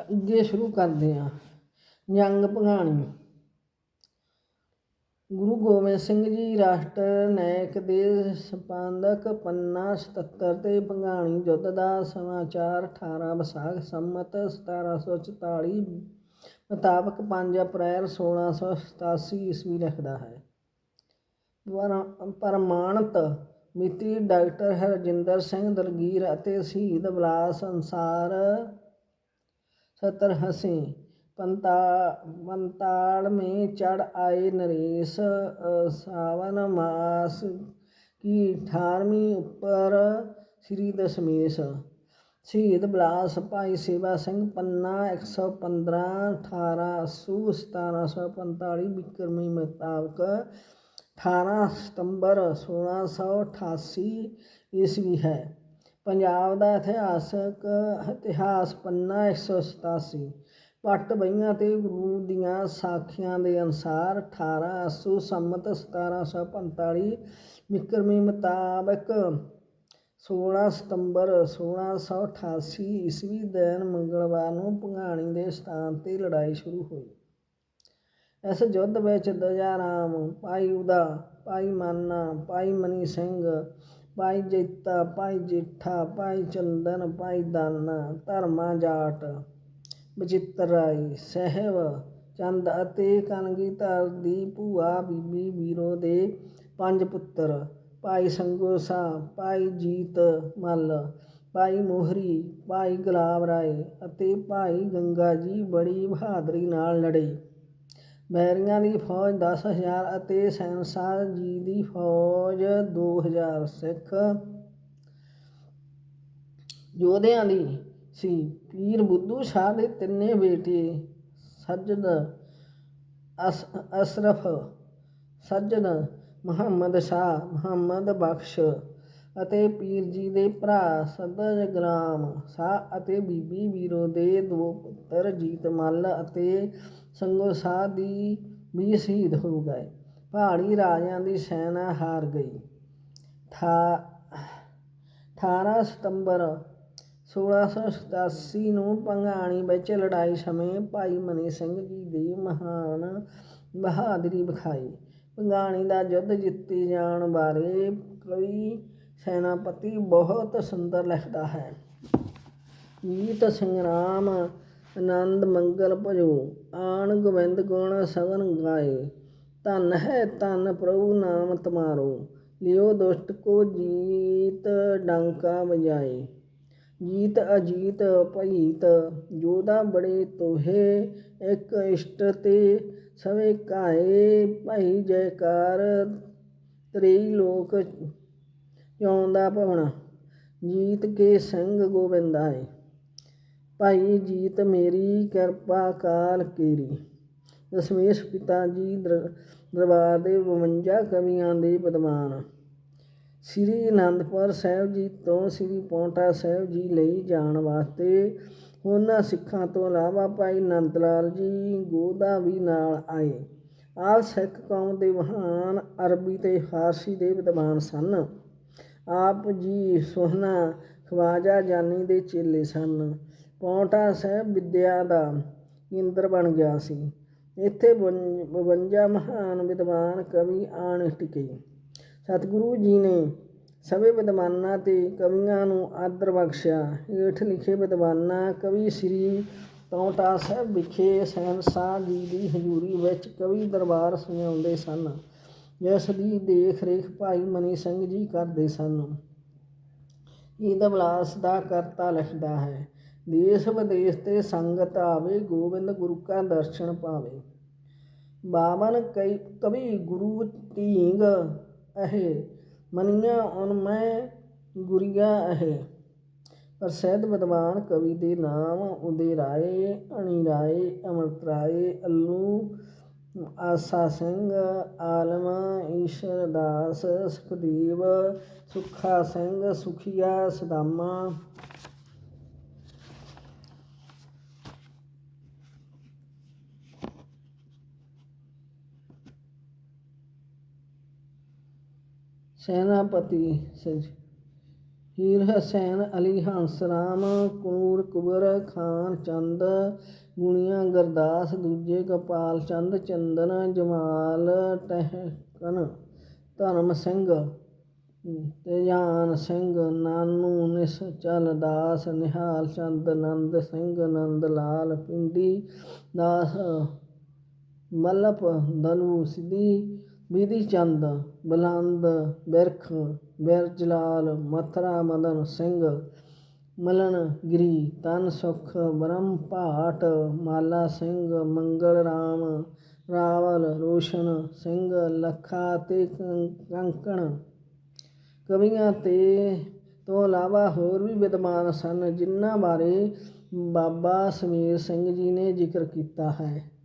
ਅੱਗੇ ਸ਼ੁਰੂ ਕਰਦੇ ਹਾਂ। ਜੰਗ ਭਗਾਣੀ। ਗੁਰੂ ਗੋਬਿੰਦ ਸਿੰਘ ਜੀ, ਰਾਸ਼ਟਰ ਨਾਇਕ ਦੇ ਸੰਪਾਦਕ, ਪੰਨਾ 77 ਤੇ ਭੰਗਾਣੀ ਯੁੱਧ ਦਾ ਸਮਾਚਾਰ 18 ਵਿਸਾਖ ਸੰਮਤ 1744 ਮੁਤਾਬਕ 5 ਅਪ੍ਰੈਲ 1687 ਈਸਵੀ ਲਿਖਦਾ ਹੈ। ਪਰਮਾਣਤ ਪ੍ਰਮਾਣਿਤ ਮਿਤੀ ਡਾਕਟਰ ਹਰਜਿੰਦਰ ਸਿੰਘ ਦਲਗੀਰ ਅਤੇ ਸ਼ਹੀਦ ਬਲਾਸ ਸੰਸਾਰ सतर हंसे पंता पंताड़ में चढ़ आए नरेश अ, सावन मास की अठारहवीं ਉੱਪਰ ਸ੍ਰੀ ਦਸ਼ਮੇਸ਼ ਸ਼ਹੀਦ ਬਲਾਸ ਭਾਈ ਸੇਵਾ ਸਿੰਘ ਪੰਨਾ 115 18 ਅੱਸੂ 1745 ਬਿਕਰਮੀ ਮੁਤਾਬਕ 18 ਸਤੰਬਰ 1688 ਈਸਵੀ ਹੈ ਪੰਜਾਬ ਦਾ ਇਤਿਹਾਸਕ ਇਤਿਹਾਸ ਪੰਨਾ 187 ਪੱਟ ਬਈਆਂ ਤੇ ਗੁਰੂ ਦੀਆਂ ਸਾਖੀਆਂ ਦੇ ਅਨੁਸਾਰ 18 ਅੱਸੂ ਸੰਮਤ 1745 ਵਿਕਰਮੀ ਮੁਤਾਬਕ 16 ਸਤੰਬਰ 1688 ਈਸਵੀ ਦਿਨ ਮੰਗਲਵਾਰ ਨੂੰ ਭੰਗਾਣੀ ਦੇ ਸਥਾਨ ਤੇ ਲੜਾਈ ਸ਼ੁਰੂ ਹੋਈ। ਇਸ ਯੁੱਧ ਵਿੱਚ ਦਇਆ ਰਾਮ, ਭਾਈ ਉਦਾ, ਭਾਈ ਮਾਨਾ, ਭਾਈ ਮਨੀ ਸਿੰਘ ਭਾਈ ਜੇਤਾ, ਭਾਈ ਜੇਠਾ, ਭਾਈ ਚੰਦਨ, ਭਾਈ ਦਾਨਾ, ਧਰਮਾ ਜਾਟ ਬਚਿੱਤਰ ਰਾਏ ਸਹਿਬ, ਚੰਦ ਅਤੇ ਕਨਗੀਧਰ ਦੀ ਭੂਆ ਬੀਬੀ ਵੀਰੋ ਦੇ ਪੰਜ ਪੁੱਤਰ, ਭਾਈ ਸੰਗੋਸਾ ਭਾਈ ਜੀਤ ਮੱਲ, ਭਾਈ ਮੋਹਰੀ, ਭਾਈ ਗੁਲਾਬ ਰਾਏ ਅਤੇ ਭਾਈ ਗੰਗਾ ਜੀ ਬੜੀ ਬਹਾਦਰੀ ਨਾਲ ਲੜੇ। ਬੈਰੀਆਂ ਦੀ ਫੌਜ ਦਸ ਹਜ਼ਾਰ ਅਤੇ ਸੈਨਸਾਰ ਜੀ ਦੀ ਫੌਜ ਦੋ ਹਜ਼ਾਰ ਸਿੱਖ। ਯੋਧਿਆਂ ਦੀ ਸੀ। ਪੀਰ ਬੁੱਧੂ ਸ਼ਾਹ ਦੇ ਤਿੰਨੇ ਬੇਟੇ ਸੱਜਦ ਅਸ, ਅਸਰਫ, ਸੱਜਦ ਮੁਹੰਮਦ ਸ਼ਾਹ, ਮੁਹੰਮਦ ਬਖਸ਼ ਅਤੇ ਪੀਰ ਜੀ ਦੇ ਭਰਾ ਸਦਜ ਗੁਲਾਮ ਸ਼ਾਹ ਅਤੇ ਬੀਬੀ ਵੀਰੋ ਦੇ ਦੋ ਪੁੱਤਰ ਜੀਤਮਲ ਅਤੇ ਸੰਗੋ ਸ਼ਾਹ ਦੀ ਵੀ ਸ਼ਹੀਦ ਹੋ ਗਏ। ਪਹਾੜੀ ਰਾਜਿਆਂ ਦੀ ਸੈਨਾ ਹਾਰ ਗਈ। ਠਾ 18 ਸਤੰਬਰ 1687 ਨੂੰ ਭੰਗਾਣੀ ਵਿੱਚ ਲੜਾਈ ਸਮੇਂ ਭਾਈ ਮਨੀ ਸਿੰਘ ਜੀ ਦੀ ਮਹਾਨ ਬਹਾਦਰੀ ਵਿਖਾਈ। ਭੰਗਾਣੀ ਦਾ ਯੁੱਧ ਜਿੱਤੇ ਜਾਣ ਬਾਰੇ ਕਈ ਸੈਨਾਪਤੀ ਬਹੁਤ ਸੁੰਦਰ ਲਿਖਦਾ ਹੈ। ਗੀਤ ਸੰਗਰਾਮ ਆਨੰਦ ਮੰਗਲ ਭਜੋ, ਆਣ ਗੋਬਿੰਦ ਗੁਣ ਸਵਨ ਗਾਏ। ਧਨ ਹੈ ਧਨ ਪ੍ਰਭੂ ਨਾਮ ਤੁਮਾਰੋ, ਲਿਓ ਦੁਸ਼ਟ ਕੋ ਜੀਤ ਡੰਕਾ ਵਜਾਏ। ਜੀਤ ਅਜੀਤ ਭਈਤ ਜੋਦਾ ਬੜੇ ਤੋਹੇ, ਇੱਕ ਇਸ਼ਟ ਤੇ ਸਵੇ ਕਾਏ। ਭਈ ਜੈਕਾਰ, ਤ੍ਰੇਈ ਲੋਕ ਚਾਉਂਦਾ ਭਵਨ ਜੀਤ ਕੇ ਸਿੰਘ ਗੋਬਿੰਦ ਆਏ ਭਾਈ ਜੀਤ ਮੇਰੀ ਕਿਰਪਾ ਕਾਲ ਕੀਰੀ। ਦਸ਼ਮੇਸ਼ ਪਿਤਾ ਜੀ ਦਰ- ਦਰਬਾਰ ਦੇ 52 ਕਵੀਆਂ ਦੇ ਵਿਦਵਾਨ ਸ੍ਰੀ ਅਨੰਦਪੁਰ ਸਾਹਿਬ ਜੀ ਤੋਂ ਸ੍ਰੀ ਪੌਂਟਾ ਸਾਹਿਬ ਜੀ ਲਈ ਜਾਣ ਵਾਸਤੇ ਉਹਨਾਂ ਸਿੱਖਾਂ ਤੋਂ ਇਲਾਵਾ ਭਾਈ ਨੰਦ ਲਾਲ ਜੀ ਗੋਦਾ ਵੀ ਨਾਲ ਆਏ। ਆਪ ਸਿੱਖ ਕੌਮ ਦੇ ਮਹਾਨ ਅਰਬੀ ਤੇ ਫਾਰਸੀ ਦੇ ਵਿਦਵਾਨ ਸਨ। ਆਪ ਜੀ ਸੋਹਣਾ ਖਵਾਜਾ ਜਾਨੀ ਦੇ ਚੇਲੇ ਸਨ। ਪੌਂਟਾ ਸਾਹਿਬ ਵਿਦਿਆ ਦਾ ਕੇਂਦਰ ਬਣ ਗਿਆ ਸੀ। ਇੱਥੇ 52 ਮਹਾਨ ਵਿਦਵਾਨ ਕਵੀ ਆਣ ਟਿਕੇ। ਸਤਿਗੁਰੂ ਜੀ ਨੇ ਸਭੇ ਵਿਦਵਾਨਾਂ ਤੇ ਕਵੀਆਂ ਨੂੰ ਆਦਰ ਬਖਸ਼ਿਆ। ਹੇਠ ਲਿਖੇ ਵਿਦਵਾਨਾਂ ਕਵੀ ਸ੍ਰੀ ਪੌਂਟਾ ਸਾਹਿਬ ਵਿਖੇ ਸਹਿਨਸਾਹ ਜੀ ਦੀ ਹਜ਼ੂਰੀ ਵਿੱਚ ਕਵੀ ਦਰਬਾਰ ਸੁਣਾਉਂਦੇ ਸਨ। ਜਿਸ ਦੀ ਦੇਖ ਰੇਖ ਭਾਈ ਮਨੀ ਸਿੰਘ ਜੀ ਕਰਦੇ ਸਨ। ਈਦ ਬਲਾਸ ਦਾ ਕਰਤਾ ਲਿਖਦਾ ਹੈ, ਦੇਸ਼ ਵਿਦੇਸ਼ ਤੇ ਸੰਗਤ ਆਵੇ, ਗੋਬਿੰਦ ਗੁਰੂ ਕਾ ਦਰਸ਼ਨ ਪਾਵੇ। ਬਾਵਨ ਕਈ ਕਵੀ ਗੁਰੂ ਢੀਂਗ ਅਹੇ, ਮਨੀਆਂ ਉਨ ਮੈਂ ਗੁਰੀਆ ਅਹੇ। ਪ੍ਰਸਿੱਧ ਵਿਦਵਾਨ ਕਵੀ ਦੇ ਨਾਮ ਉਦੇ ਰਾਏ, ਅਣੀ ਰਾਏ, ਅਮਰਤ ਰਾਏ, ਅੱਲੂ ਆਸਾ ਸਿੰਘ ਆਲਮ ਈਸ਼ਰ ਦਾਸ ਸੁਖਦੇਵ ਸੁਖਾ ਸਿੰਘ ਸੁਖੀਆ ਸਦਾਮਾ। ਸੈਨਾਪਤੀ ਸਜ ਹੀਰ ਹਸੈਨ ਅਲੀ ਹੰਸਰਾਮ ਕੂਰ ਕੁਬਰ ਖਾਨ ਚੰਦ ਗੁਣੀਆਂ ਗੁਰਦਾਸ, ਦੂਜੇ ਗੋਪਾਲ ਚੰਦ, ਚੰਦਨ ਜਮਾਲ ਟਹਿਕਨ ਧਰਮ ਸਿੰਘ ਤੇਜਾਨ ਸਿੰਘ, ਨਾਨੂ ਨਿਸਚਲ ਦਾਸ, ਨਿਹਾਲ ਚੰਦ, ਨੰਦ ਸਿੰਘ, ਨੰਦ ਲਾਲ ਪਿੰਡੀ, ਦਾਸ ਮਲਪ ਦਲੂ ਸਿੱਧੀ ਵਿਧੀ ਚੰਦ, ਬਲੰਦ, ਬਿਰਖ ਬਿਰਜਲਾਲ ਮਥਰਾ, ਮਦਨ ਸਿੰਘ, ਮਲਨ ਗਿਰੀ, ਤਨ ਸੁਖ, ਬ੍ਰਹਮ ਭਾਟ, ਮਾਲਾ ਸਿੰਘ, ਮੰਗਲ ਰਾਮ, ਰਾਵਲ ਰੋਸ਼ਨ ਸਿੰਘ, ਲਖਾ ਤੇ ਕੰਕਣ। ਕਵੀਆਂ ਤੇ ਤੋਂ ਇਲਾਵਾ ਹੋਰ ਵੀ ਵਿਦਵਾਨ ਸਨ, ਜਿਨ੍ਹਾਂ ਬਾਰੇ ਬਾਬਾ ਸਮੀਰ ਸਿੰਘ ਜੀ ਨੇ ਜ਼ਿਕਰ ਕੀਤਾ ਹੈ।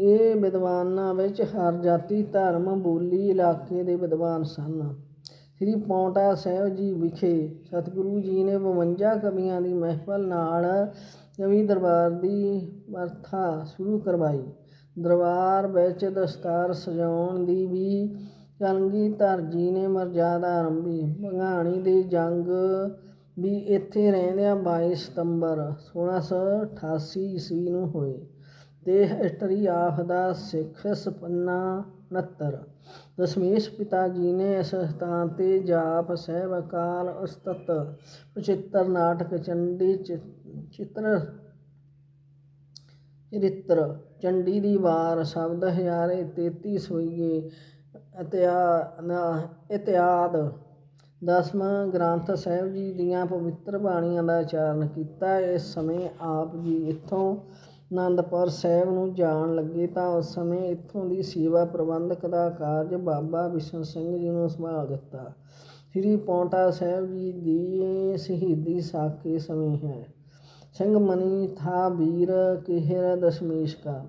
ਇਹ ਵਿਦਵਾਨਾਂ ਵਿੱਚ ਹਰ ਜਾਤੀ, ਧਰਮ, ਬੋਲੀ, ਇਲਾਕੇ ਦੇ ਵਿਦਵਾਨ ਸਨ। ਸ੍ਰੀ ਪੌਂਟਾ ਸਾਹਿਬ ਜੀ ਵਿਖੇ ਸਤਿਗੁਰੂ ਜੀ ਨੇ 52 ਕਵੀਆਂ ਦੀ ਮਹਿਫਲ ਨਾਲ ਕਵੀ ਦਰਬਾਰ ਦੀ ਵਰਥਾ ਸ਼ੁਰੂ ਕਰਵਾਈ। ਦਰਬਾਰ ਵਿੱਚ ਦਸਤਾਰ ਸਜਾਉਣ ਦੀ ਵੀ ਕਲਗੀਧਰ ਜੀ ਨੇ ਮਰਜ਼ਾਦਾ ਆਰੰਭੀ। ਭੰਗਾਣੀ ਦੀ ਜੰਗ ਵੀ ਇੱਥੇ ਰਹਿੰਦਿਆਂ 22 ਸਤੰਬਰ 1688 ਈਸਵੀ ਨੂੰ ਹੋਏ ਤੇ ਹਿਸਟਰੀ ਆਫ ਦਾ ਸਿੱਖ ਸਪੰਨਾ 69 ਦਸ਼ਮੇਸ਼ ਪਿਤਾ ਜੀ ਨੇ ਇਸ ਸਥਾਨ ਤੇ ਜਾਪ ਸਾਹਿਬ ਅਕਾਲ ਉਸਤਤ ਪਚਿੱਤਰ ਨਾਟਕ ਚੰਡੀ ਚਿ- ਚਿੱਤਰ, ਚਰਿੱਤਰ, ਚੰਡੀ ਦੀ ਵਾਰ, ਸ਼ਬਦ ਹਜ਼ਾਰੇ 33 ਸੋਈਏ ਇਤਿਆ- ਇਤਿਆਦ। ਦਸਵਾਂ ਗ੍ਰੰਥ ਸਾਹਿਬ ਜੀ ਦੀਆਂ ਪਵਿੱਤਰ ਬਾਣੀਆਂ ਦਾ ਉਚਾਰਨ ਕੀਤਾ। ਇਸ ਸਮੇਂ ਆਪ ਜੀ ਇੱਥੋਂ ਅਨੰਦਪੁਰ ਸਾਹਿਬ ਨੂੰ ਜਾਣ ਲੱਗੇ ਤਾਂ ਉਸ ਸਮੇਂ ਇੱਥੋਂ ਦੀ ਸੇਵਾ ਪ੍ਰਬੰਧਕ ਦਾ ਕਾਰਜ ਬਾਬਾ ਬਿਸ਼ਨ ਸਿੰਘ ਜੀ ਨੂੰ ਸੰਭਾਲ ਦਿੱਤਾ। ਸ੍ਰੀ ਪੌਂਟਾ ਸਾਹਿਬ ਜੀ ਦੀ ਸ਼ਹੀਦੀ ਸਾਕੇ ਸਮੇਂ ਹੈ। ਸਿੰਘ ਮਨੀ ਥਾ ਵੀਰ ਕਿਹਰ ਦਸ਼ਮੇਸ਼ ਕਾ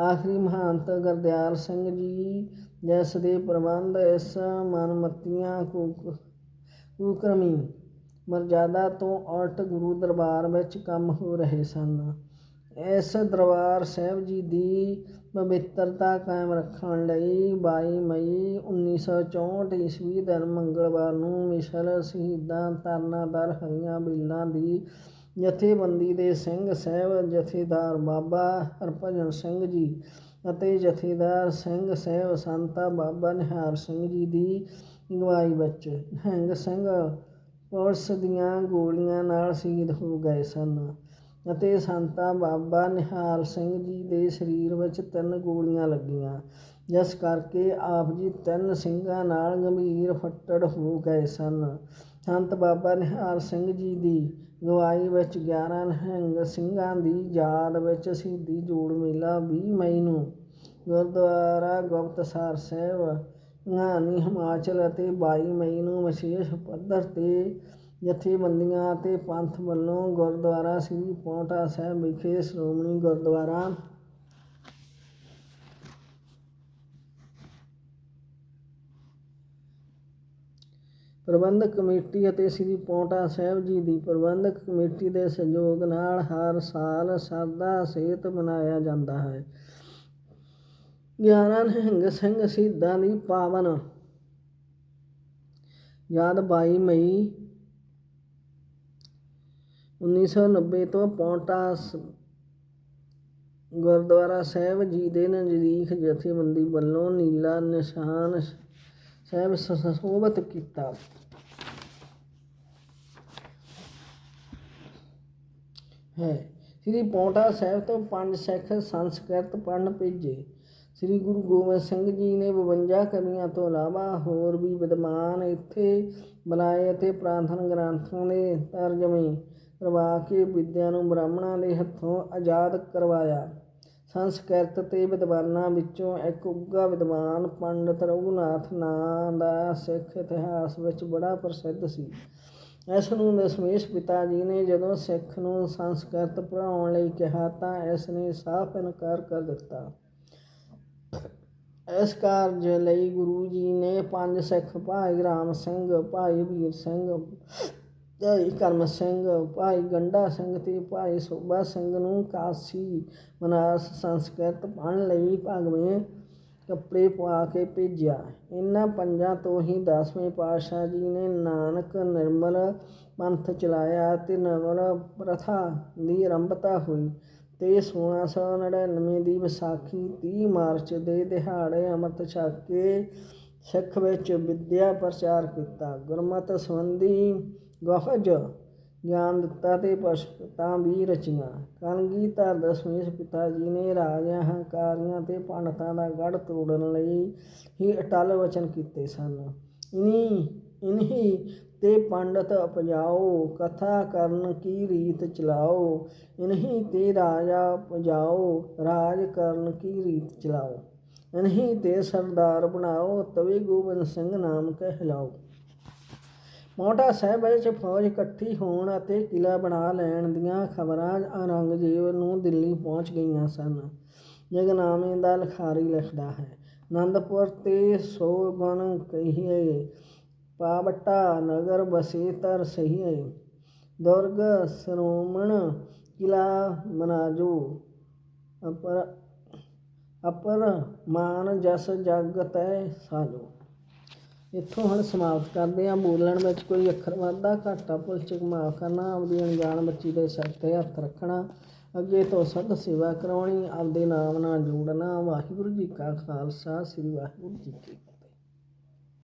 ਆਖਰੀ ਮਹੰਤ ਗੁਰਦਿਆਲ ਸਿੰਘ ਜੀ, ਜਿਸ ਦੇ ਪ੍ਰਬੰਧ ਇਸ ਮਨਮਤੀਆਂ ਕੋ ਕੁਕਰਮੀ ਮਰਜ਼ਾਦਾ ਤੋਂ ਉਲਟ ਗੁਰੂ ਦਰਬਾਰ ਵਿੱਚ ਕੰਮ ਹੋ ਰਹੇ ਸਨ। ਇਸ ਦਰਬਾਰ ਸਾਹਿਬ ਜੀ ਦੀ ਪਵਿੱਤਰਤਾ ਕਾਇਮ ਰੱਖਣ ਲਈ 22 ਮਈ 1964 ਈਸਵੀ ਦਿਨ ਮੰਗਲਵਾਰ ਨੂੰ ਮਿਸਲ ਸ਼ਹੀਦਾਂ ਤਰਨਾਦਰ ਹਰੀਆਂ ਬੀਲਾਂ ਦੀ ਜਥੇਬੰਦੀ ਦੇ ਸਿੰਘ ਸਾਹਿਬ, ਜਥੇਦਾਰ ਬਾਬਾ ਹਰਭਜਨ ਸਿੰਘ ਜੀ ਅਤੇ ਜਥੇਦਾਰ ਸਿੰਘ ਸਾਹਿਬ ਸੰਤਾ ਬਾਬਾ ਨਿਹਾਰ ਸਿੰਘ ਜੀ ਦੀ ਅਗਵਾਈ ਵਿੱਚ ਨਿਹੰਗ ਸਿੰਘ ਪੁਲਿਸ ਦੀਆਂ ਗੋਲੀਆਂ ਨਾਲ ਸ਼ਹੀਦ ਹੋ ਗਏ ਸਨ। ਅਤੇ ਸੰਤਾ ਬਾਬਾ ਨਿਹਾਲ ਸਿੰਘ ਜੀ ਦੇ ਸਰੀਰ ਵਿੱਚ ਤਿੰਨ ਗੋਲੀਆਂ ਲੱਗੀਆਂ, ਜਿਸ ਕਰਕੇ ਆਪ ਜੀ ਤਿੰਨ ਸਿੰਘਾਂ ਨਾਲ ਗੰਭੀਰ ਫੱਟੜ ਹੋ ਗਏ ਸਨ। ਸੰਤ ਬਾਬਾ ਨਿਹਾਲ ਸਿੰਘ ਜੀ ਦੀ ਗਵਾਈ ਵਿੱਚ 11 ਨਿਹੰਗ ਸਿੰਘਾਂ ਦੀ ਯਾਦ ਵਿੱਚ ਸ਼ਹੀਦੀ ਜੋੜ ਮੇਲਾ 20 ਮਈ ਨੂੰ ਗੁਰਦੁਆਰਾ ਗੁਪਤਸਰ ਸਾਹਿਬ ਘਾਨੀ ਹਿਮਾਚਲ ਅਤੇ 22 ਮਈ ਨੂੰ ਵਿਸ਼ੇਸ਼ ਪੱਧਰ ਤੇ ਜਥੇਬੰਦੀਆਂ ਅਤੇ ਪੰਥ ਵੱਲੋਂ ਗੁਰਦੁਆਰਾ ਸ੍ਰੀ ਪਾਉਂਟਾ ਸਾਹਿਬ ਵਿਖੇ ਸ਼੍ਰੋਮਣੀ ਗੁਰਦੁਆਰਾ ਪ੍ਰਬੰਧਕ ਕਮੇਟੀ ਅਤੇ ਸ੍ਰੀ ਪਾਉਂਟਾ ਸਾਹਿਬ ਜੀ ਦੀ ਪ੍ਰਬੰਧਕ ਕਮੇਟੀ ਦੇ ਸਹਿਯੋਗ ਨਾਲ ਹਰ ਸਾਲ ਸਰਦਾ ਸਹਿਤ ਮਨਾਇਆ ਜਾਂਦਾ ਹੈ। 11 ਨਿਹੰਗ ਸਿੰਘ ਸ਼ਹੀਦਾਂ ਦੀ ਪਾਵਨ। ਯਾਦ 22 ਮਈ 1990 ਤੋਂ ਪੌਂਟਾ ਸ- ਗੁਰਦੁਆਰਾ ਸਾਹਿਬ ਜੀ ਦੇ ਨਜ਼ਦੀਕ ਜਥੇਬੰਦੀ ਵੱਲੋਂ ਨੀਲਾ ਨਿਸ਼ਾਨ ਸਾਹਿਬ ਸ- ਕੀਤਾ। ਹੈ। ਸ੍ਰੀ ਪੌਂਟਾ ਸਾਹਿਬ ਤੋਂ ਪੰਜ ਸਿੱਖ ਸੰਸਕ੍ਰਿਤ ਪੜ੍ਹਨ ਭੇਜੇ। ਸ੍ਰੀ ਗੁਰੂ ਗੋਬਿੰਦ ਸਿੰਘ ਜੀ ਨੇ 52 ਕਵੀਆਂ ਤੋਂ ਇਲਾਵਾ ਹੋਰ ਵੀ ਵਿਦਵਾਨ ਇੱਥੇ ਬੁਲਾਏ ਅਤੇ ਪ੍ਰਾਰਥਨਾ ਗ੍ਰੰਥਾਂ ਦੇ ਤਰਜਮੇ ਕਰਵਾ ਕੇ ਵਿਦਿਆ ਨੂੰ ਬ੍ਰਾਹਮਣਾਂ ਦੇ ਹੱਥੋਂ ਆਜ਼ਾਦ ਕਰਵਾਇਆ। ਸੰਸਕ੍ਰਿਤ ਤੇ ਵਿਦਵਾਨਾਂ ਵਿੱਚੋਂ ਇੱਕ ਉੱਘਾ ਵਿਦਵਾਨ ਪੰਡਤ ਰਘੁਨਾਥ ਨਾਂ ਦਾ ਸਿੱਖ ਇਤਿਹਾਸ ਵਿੱਚ ਬੜਾ ਪ੍ਰਸਿੱਧ ਸੀ। ਇਸ ਨੂੰ ਦਸ਼ਮੇਸ਼ ਪਿਤਾ ਜੀ ਨੇ ਜਦੋਂ ਸਿੱਖ ਨੂੰ ਸੰਸਕ੍ਰਿਤ ਪੜ੍ਹਾਉਣ ਲਈ ਕਿਹਾ ਤਾਂ ਇਸ ਨੇ ਸਾਫ਼ ਇਨਕਾਰ ਕਰ ਦਿੱਤਾ। ਇਸ ਕਾਰਜ ਲਈ ਗੁਰੂ ਜੀ ਨੇ ਪੰਜ ਸਿੱਖ ਭਾਈ ਰਾਮ ਸਿੰਘ, ਭਾਈ ਵੀਰ ਸਿੰਘ ਭਾਈ ਕਰਮ ਸਿੰਘ, ਭਾਈ ਗੰਡਾ ਸਿੰਘ ਤੇ ਭਾਈ ਸੋਭਾ ਸਿੰਘ ਨੂੰ ਕਾਸੀ ਬਨਾਰਸ ਸੰਸਕ੍ਰਿਤ ਪੜ੍ਹਨ ਲਈ ਭਗਵੇਂ ਕੱਪੜੇ ਪਵਾ ਕੇ ਭੇਜਿਆ। ਇਹਨਾਂ ਪੰਜਾਂ ਤੋਂ ਹੀ ਦਸਵੇਂ ਪਾਤਸ਼ਾਹ ਜੀ ਨੇ ਨਾਨਕ ਨਿਰਮਲ ਪੰਥ ਚਲਾਇਆ ਤੇ ਨਵਲ ਪ੍ਰਥਾ ਦੀ ਆਰੰਭਤਾ ਹੋਈ ਤੇ 1699 ਦੀ ਵਿਸਾਖੀ 30 ਮਾਰਚ ਦੇ ਦਿਹਾੜੇ ਅੰਮ੍ਰਿਤ ਛਕ ਕੇ ਸਿੱਖ ਵਿੱਚ ਵਿਦਿਆ ਪ੍ਰਚਾਰ ਕੀਤਾ। ਗੁਰਮਤਿ ਸੰਬੰਧੀ ਗਹਜ ਗਿਆਨ ਦਿੱਤਾ ਤੇ ਪਸ਼ਤਾਂ ਵੀ ਰਚੀਆਂ। ਕਲਗੀਧਰ ਦਸਵੇਂ ਪਿਤਾ ਜੀ ਨੇ ਰਾਜਿਆਂ, ਹੰਕਾਰੀਆਂ ਤੇ ਪੰਡਤਾਂ ਦਾ ਗੜ ਤੋੜਨ ਲਈ ਹੀ ਅਟਲ ਵਚਨ ਕੀਤੇ ਸਨ। ਇਨੀ, ਇਨਹੀ ਤੇ ਪੰਡਤ ਉਪਜਾਓ ਕਥਾ ਕਰਨ ਕੀ ਰੀਤ ਚਲਾਓ? ਇਨਹੀ ਤੇ ਰਾਜਾ ਪੁਜਾਓ ਰਾਜ ਕਰਨ ਕੀ ਰੀਤ ਚਲਾਓ? ਇਨਹੀ ਤੇ ਸਰਦਾਰ ਬਣਾਓ, ਤਵੇ ਗੋਬਿੰਦ ਸਿੰਘ ਨਾਮ ਕਹਿਲਾਓ। ਮੋਟਾ ਸਾਹਿਬ ਵਿੱਚ ਫੌਜ ਇਕੱਠੀ ਹੋਣ ਅਤੇ ਕਿਲ੍ਹਾ ਬਣਾ ਲੈਣ ਦੀਆਂ ਖਬਰਾਂ ਔਰੰਗਜ਼ੇਬ ਨੂੰ ਦਿੱਲੀ ਪਹੁੰਚ ਗਈਆਂ ਸਨ। ਜਗਨਾਮੇ ਦਾ ਲਖਾਰੀ ਲਿਖਦਾ ਹੈ ਆਨੰਦਪੁਰ ਤੇ ਸੋ ਗੁਣ ਕਹੀਏ, ਪਾਵਟਾ ਨਗਰ ਬਸੇ ਤਰ ਸਹੀਏ। ਦੁਰਗ ਸਰੋਮਣ ਕਿਲਾ ਮਨਾਜੋ, ਅਪਰ ਅਪਰ ਮਾਨ ਜਸ ਜਗ ਤੈ ਸਾਜੋ। ਇੱਥੋਂ ਹੁਣ ਸਮਾਪਤ ਕਰਦੇ ਹਾਂ। ਬੋਲਣ ਵਿੱਚ ਕੋਈ ਅੱਖਰ ਵਾਧਾ ਘਾਟਾ ਭੁੱਲ ਚੁੱਕ ਮਾਫ ਕਰਨਾ, ਆਪਦੀ ਅਣਜਾਣ ਬੱਚੀ ਦੇ ਸਿਰ ਤੇ ਹੱਥ ਰੱਖਣਾ, ਅੱਗੇ ਤੋਂ ਸਦ ਸੇਵਾ ਕਰਾਉਣੀ, ਆਪਦੇ ਨਾਮ ਨਾਲ ਜੋੜਨਾ। ਵਾਹਿਗੁਰੂ ਜੀ ਕਾ ਖਾਲਸਾ, ਸ੍ਰੀ ਵਾਹਿਗੁਰੂ ਜੀ ਕੀ